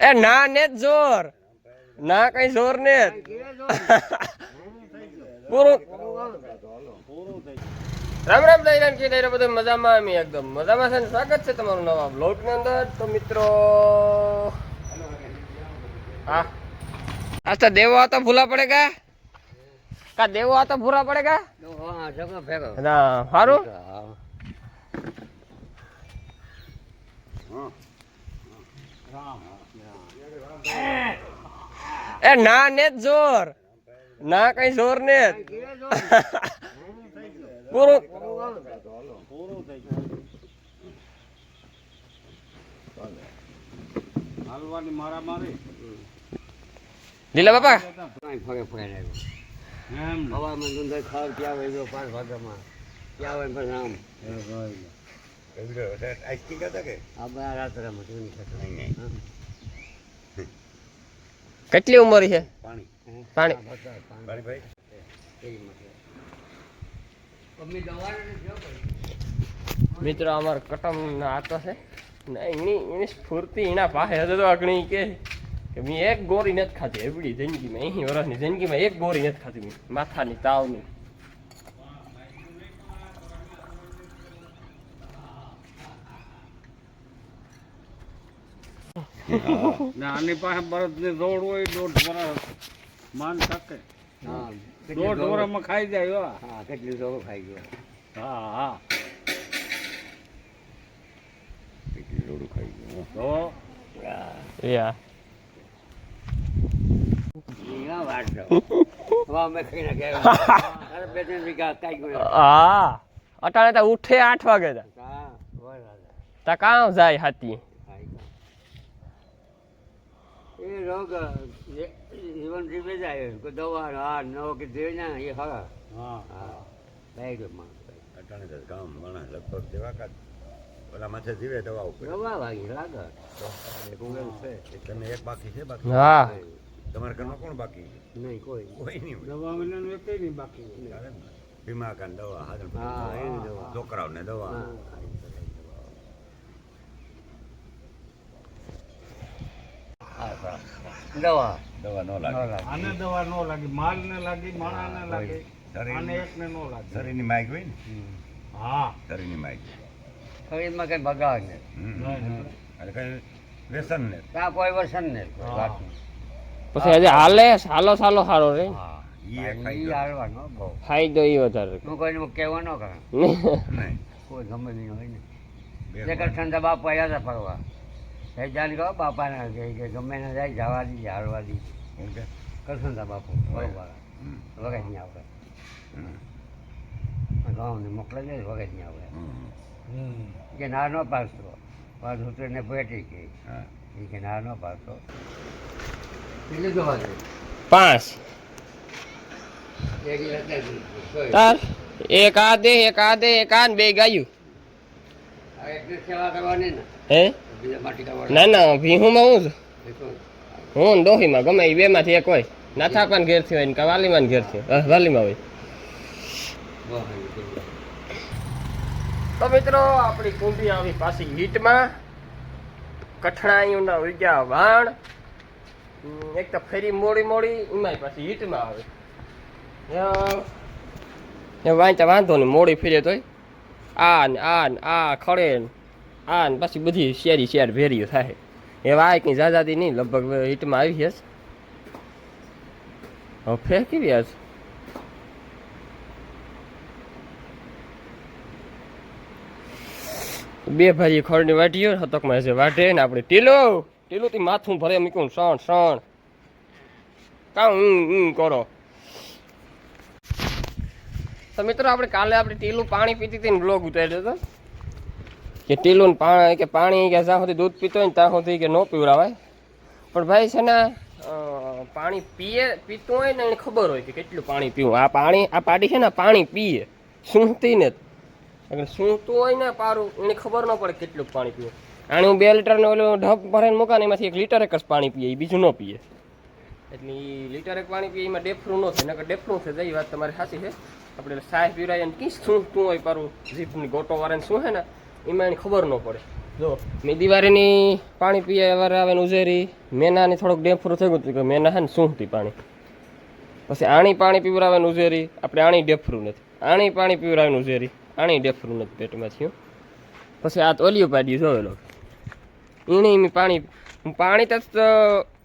એ ના ને જોર. ના, કઈ જોર ને રામ રામ દૈરાન કે દૈરા બધું મજામાં અમે એકદમ મજામાં છે સ્વાગત છે તમારું નવા બ્લોગની અંદર. તો મિત્રો, હા. આજ તો દેવો હતો, ભૂલા પડે કા? દેવો આ તો ભૂરા પડે પડેગા ના સારું એ ના ને જોર. ના કઈ જોર ને જ પૂરું. હાલવાની મારા મારી લીલા બાપા. ફરે ફરે. હવામાં ધંધો ખાવ ત્યાં હોય ગયો પાંચ વાગ્યામાં ત્યાં હોય પણ આમ. આ બધા રાત્રમાં જૂની ખતરા કેટલી ઉંમર છે? પાણી. પાણી. મમ્મી મિત્રો અમાર કટમ ના આતો છે. ને એની એની સ્ફૂર્તિ એના પાસે હતો તો અગણી કે કે મેં એક ગોરી નથી ખાધી એવડી જિંદગીમાં અહીં વર્ષની જિંદગીમાં એક ગોરી નથી ખાધી મેં માથાની તાવની આની પાસે બરફની દોડ હોય દોઢ વર્ષ માન શકે. હા દોઢ વરસમાં ખાઈ જાય હા. કેટલી દોરો ખાઈ ગયો. હા હા. કેટલી દોડું ખાઈ ગયો. તો? બે ત્રણ વીઘા કાંઈ ગયો હા. અટાણે તો ઉઠે આઠ વાગે તા. હા બરાબર તા કાં જાય હાથી. એ રોગ જીવન જીવે જાય કોઈ દવા હા. નવો કે જે ના એ હા હા થઈ ગયો અટાણે તો ગામ માણસ લગભગ કાંક ઓલા માથે જીવે દવા ઉપર દવા વાગી લાગે તમે એક બાકી છે બાકી હા. તમારા ઘરમાં કોણ બાકી નહીં કોઈ કોઈ નહીં. દવા વિનાનું એકેય નહીં બાકી. વીમા કાન દવા હાજર હા, એની દવા. છોકરાઓને દવા. દવા. દવા ન લાગે. આને દવા ન લાગી માલ ને લાગી માણા ને લાગે આને એક ને ન લાગે. શરીરની માઇક હોય ને? હા. શરીરની માઇક શરીરમાં કઈ બગાડ ને. એટલે કઈ વ્યસન ને કોઈ વ્યસન ને કોઈ. પછી હજી હાલે સાલો સાલો સારો રે. ફાયદો એ વધારે. હું કોઈને કહેવા ન કરે. કોઈ ગમે નહીં હોય ને. બે જે વાર. ઠંડા બાપા આવ્યા હતા ફરવા. જાણ કહો બાપાને કે ગમે ને જાય જવા દીધી હારવા દીધી હું કરસનતા બાપુ બરોબર વગર નહીં આવડે હમ. ગામને મોકલે જાય વગર નહીં આવડે કે ના ન પાડતો પાછું ઉતરીને પેટી ગઈ એ કે ના ન દે પાંચ. તાર. એક આ દે એક આ દે એક આ બે ગાયું. ને? હે? ના ના ભીહુમાં હું છું. હું ને ડોહીમાં ગમે એ બેમાંથી એક હોય. નાથાપાન ઘેરથી હોય ને વાલીમાં વાલીમાન ઘેરથી. વાલીમાં હોય. તો મિત્રો આપણી કુંભી આવી પાછી હીટમાં. કઠણાઈઓના ઉગ્યા વાણ. એક તો ફેરી મોડી મોડી, એમાંય પાછી હીટમાં આવે. વાંચા વાંધો નહીં, મોડી ફેરે તોય. આ ને આ ને, આ ખડે ને, આ ને, પછી બધી શેરી શેર ભેરી થાય. એ વાય કંઈ જાજાદી નહીં, લગભગ હીટમાં આવી હશે. હવે ફેર કેવી હશે? બે ભાઈ ખડની વાટીઓ, હતકમાં હશે વાટે ને આપણે ટીલો. ટીલું માથું ભરે મૂક્યું સણ સણ કાં હું હું કરો. તો મિત્રો, આપણે કાલે આપણે ટીલું પાણી પીતી હતી ને બ્લોગ ઉતાર્યો હતો. કે ટીલું પાણી, કે પાણી કે જ્યાં સુધી દૂધ પીતો હોય ને ત્યાં સુધી કે ન પીવડાવાય. પણ ભાઈ છે ને પાણી પીએ, પીતું હોય ને એને ખબર હોય કે કેટલું પાણી પીવું. આ પાણી, આ પાટી છે ને પાણી પીએ. સૂંઘતી ને એટલે સૂંઘતું હોય ને પારું, એને ખબર ન પડે કેટલું પાણી પીવું. આને હું બે લીટરનો ઓલું ઢબ ભરાઈને મૂકાને એમાંથી એક લીટર એક જ પાણી પીએ બીજું ન પીએ. એટલે એ લીટર એક પાણી પીએ, એમાં ડેફરું ન થાય, નકર ડેફરું છે એ વાત તમારી સાચી છે. આપણે સાહેબ પીવડાય અને કીસ શું હોય પારું, જીભની ગોટો વાળાને શું છે ને, એમાં એને ખબર ન પડે. જો, મેં દિવાળીની પાણી પીએ વાર આવે ને ઉઝેરી મેનાની થોડોક ડેફરું થઈ ગયું હતું કે મેના હે ને હતી પાણી? પછી આણી પાણી પીવરાવે ને ઉઝેરી આપણે આણી ડેફરું નથી. આણી પાણી પીવરાવે ને ઉઝેરી આણી ડેફરું નથી પેટમાં થયું. પછી આ તો ઓલિયું પાડ્યું જોયેલો એની એમ પાણી. પાણી તો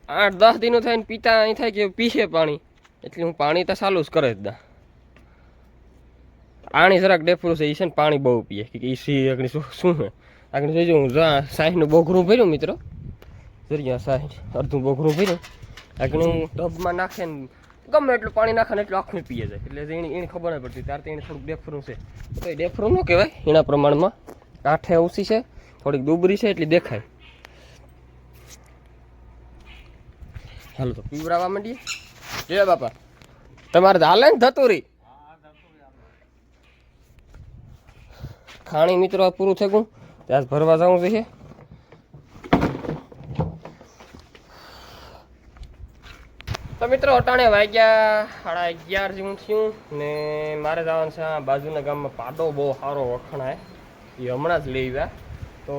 આઠ દસ દિનો થાય ને પીતા, અહીં થાય કે પીશે પાણી. એટલે હું પાણી તો ચાલુ જ કરે જ દા. પાણી જરાક ડેફરું છે એ છે ને પાણી બહુ પીએ. કે એ સી આગળ શું શું છે? આગળ જોઈજો હું જા સાહીનું બોઘરું ભર્યું મિત્રો. જરિયા સાહી અડધું બોઘરું ભર્યું. આગળ હું ટબમાં નાખે ને, ગમે એટલું પાણી નાખે ને એટલું આખું પીએ જાય. એટલે એની એની ખબર પડતી. ત્યારે તો એને થોડુંક ડેફરું છે. તો એ ડેફરું ન કહેવાય એના પ્રમાણમાં. કાંઠે ઓછી છે, થોડીક દુબરી છે, એટલી દેખાય. હાલો તો. પીવડાવવા માંડીએ? જય બાપા. તમારે હાલે ને રહી ખાણી મિત્રો પૂરું થઈ ગયું. ત્યાં ભરવા જવું જોઈએ તો મિત્રો, અટાણે વાગ્યા, સાડા અગિયાર જેવું થયું ને મારે જવાનું છે આ બાજુના ગામમાં પાડો બહુ સારો વખણાય. એ હમણાં જ લઈ આવ્યા. તો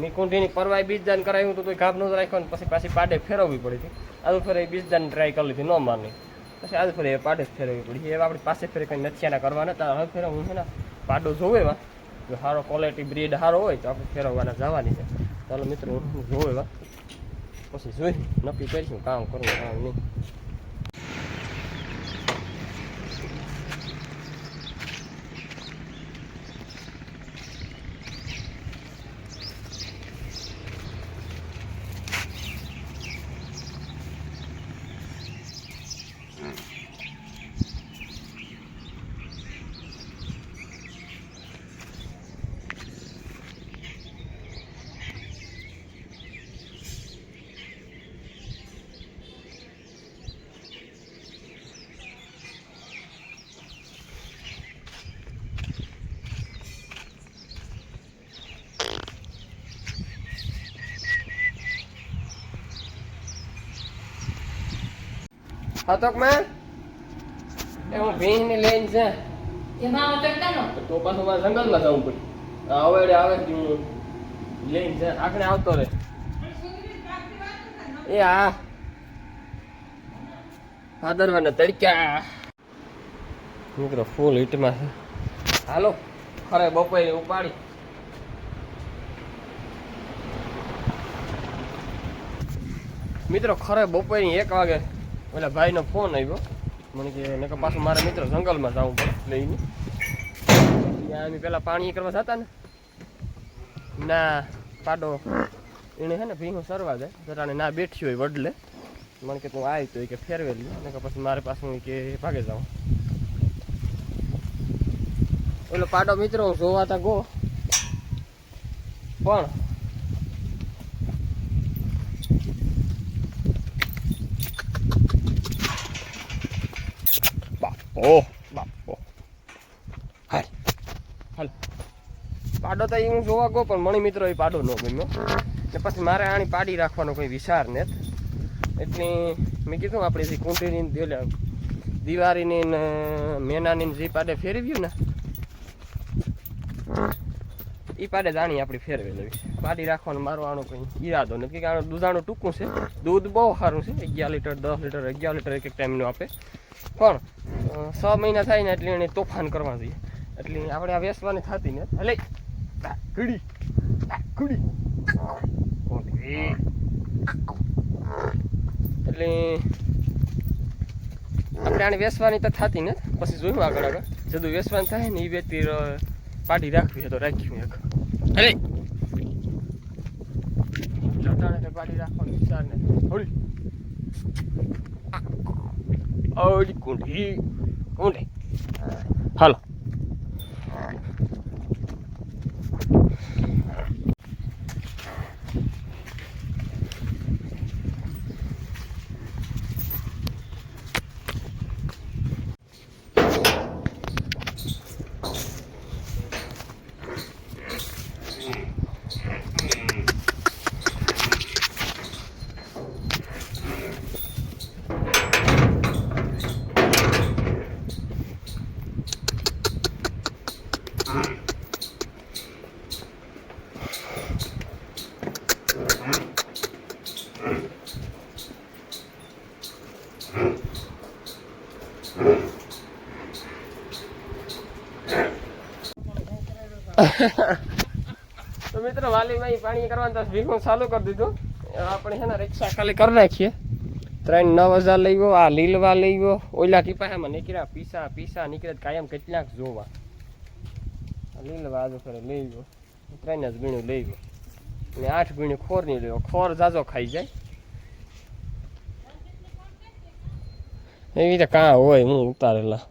મીકુંઠીની પરવાય બીજદાન કરાવ્યું હતું તો ઘાપ નહોતું રાખ્યો પછી પાછી પાડે ફેરવવી પડી હતી. આજે ફેરે બીજ દાન ટ્રાય કરી લીધી, ન માની. પછી આજે ફરી પાડે જ ફેરવવી પડી. એ આપણી પાસે ફેરે કંઈ નથિયાના કરવાના હતા હવે ફેરે હું છે ને પાડો જોવે એવા. જો સારો ક્વોલિટી બ્રીડ સારો હોય તો આપણે ફેરવવાના જવાની છે. ચાલો મિત્રો, હું જોવે એવા. પછી જોઈ, નક્કી કરીશું કામ કરવું કામ નહીં. હા તો મેં. એ હું ભીંની લઈને છે એમાં ચડતાનો તો પાછું મારે જંગલમાં જવું પડે. આ આવે કે હું લઈને છે આખને આવતો રહે. એ હા ભાદરવાના તડક્યા મિત્રો ફૂલ હીટમાં છે. હાલો ખરે બપોરે ઉપાડી. મિત્રો ખરે બપોરની એક વાગે ઓલા ભાઈનો ફોન આવ્યો મને કે નકર પાછું મારા મિત્ર જંગલમાં જવું પડે લઈને. ત્યાં અમે પેલા પાણી કરવા જતા ને. ના, પાડો. એને હે ને ભીંગો સરવા જાય જરાને ના બેઠી હોય વડલે. મને કે તું આવી તો કે ફેરવેલી ને પછી મારે પાછું ઈ કે ભાગે જાઉં. ઓલો પાડો મિત્રો હું જોવા તા ગો. પણ બાપો બાપો. હાલ. હાલ. પાડો તો એ હું જોવા ગયો પણ મણી મિત્રો એ પાડો ન ગમ્યો. ને પછી મારે આની પાડી રાખવાનો કોઈ વિચાર ને એટલે મેં કીધું આપણે જે કુંટીની દિવાળીની ને મેનાની જે પાડે ફેરવ્યું ને એ પાડે જાણી આપણી ફેરવી લેવી પાડી રાખવાનો મારો આનો કંઈ ઈરાદો નથી. કે આનું દૂધાણું ટૂંકું છે. દૂધ બહુ સારું છે. અગિયાર લીટર દસ લીટર અગિયાર લીટર એક એક ટાઈમનું આપે. પણ છ મહિના થાય ને એટલે એને તોફાન કરવા જોઈએ. એટલે આપણે આ વેસવાની થતી ને એટલે કડી કડી એટલે આપણે આને વેસવાની તો થતી ને પછી જોયું આગળ આગળ. જદું વેસવાની થાય ને એ વ્યક્તિ પાડી રાખવી તો રાખ્યું એક. અરે પાટી રાખવાનો વિચાર ને હોળી. ઓલી કુંડી કુંડી હાલો તો મિત્રો, વાલીમાં પાણી કરવાનું તો ભીખું ચાલુ કરી દીધું. આપણે છે ને રિક્ષા ખાલી કરી નાખીએ. ત્રણ નવ હજાર લઈ ગયો, આ લીલવા લઈ ગયો. ઓલા કીપામાં નીકળ્યા, પીસા પીસા નીકળે કાયમ કેટલાક જોવા. લીલવા આજુ ખરે લઈ ગયો. ત્રણ જ ગીણું લઈ ગયો. અને આઠ ગીણું ખોર નહીં લેવો ખોર જાજો ખાઈ જાય. એવી રીતે કાં હોય, હું ઉતારેલા.